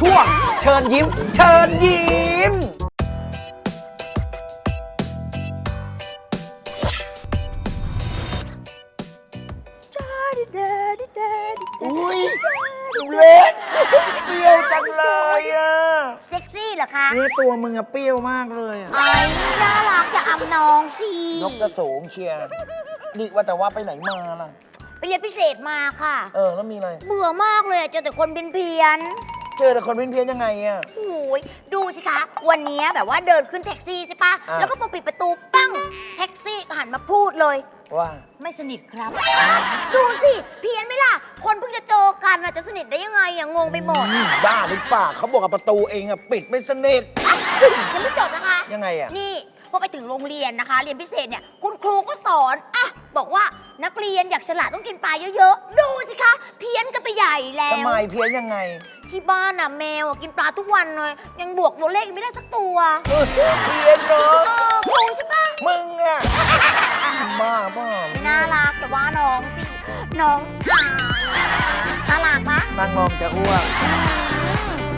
ช่วง เชิญยิ้ม เชิญยิ้ม อุ้ยเล็กเปรี้ยวจังเลยอะเซ็กซี่เหรอคะนี่ตัวมึงอะเปรี้ยวมากเลยอะไอ้น่ารักจะอำน้องสิยกจะสูงเชียร์นี่ว่าแต่ว่าไปไหนมาล่ะ ไปเรียนพิเศษมาค่ะ เออ แล้วมีอะไร เบื่อมากเลยอะเจอแต่คนเพี้ยน เจอแต่คนเพี้ยนๆยังไงอะๆโอ้ยดูสิคะ วันนี้แบบว่าเดินขึ้นแท็กซี่ใช่ปะอะ แล้วก็พอปิดประตูปั้งแท็กซี่ก็หันมาพูดเลย ว่าไม่สนิทครับ ดูสิเพี้ยนไหมล่ะ คนเพิ่งจะเจอกันอะจะสนิทได้ยังไงอะงงไปหมดบ้าหรือเปล่าเขาบอกกับประตูเองอะปิดไม่สนิท ยังไม่จบนะคะ ยังไงอะ นี่พอไปถึงโรงเรียนนะคะ เรียนพิเศษเนี่ยคุณครูก็สอนอะบอกว่านักเรียนอยากฉลาดต้องกินปลาเยอะๆ ดูสิคะ เพี้ยนกันไปใหญ่แล้ว ทำไมเพี้ยนยังไง ที่บ้านน่ะแมวอะกินปลาทุกวันเลย ยังบวกตัวเลขไม่ได้สักตัวเออเพี้ยนเนาะเออครูใช่ปะมึงอะบ้าบ้าไม่น่ารักแต่ว่าน้องสิ น้องอ่าน่ารักปะนางมองจะอ้วก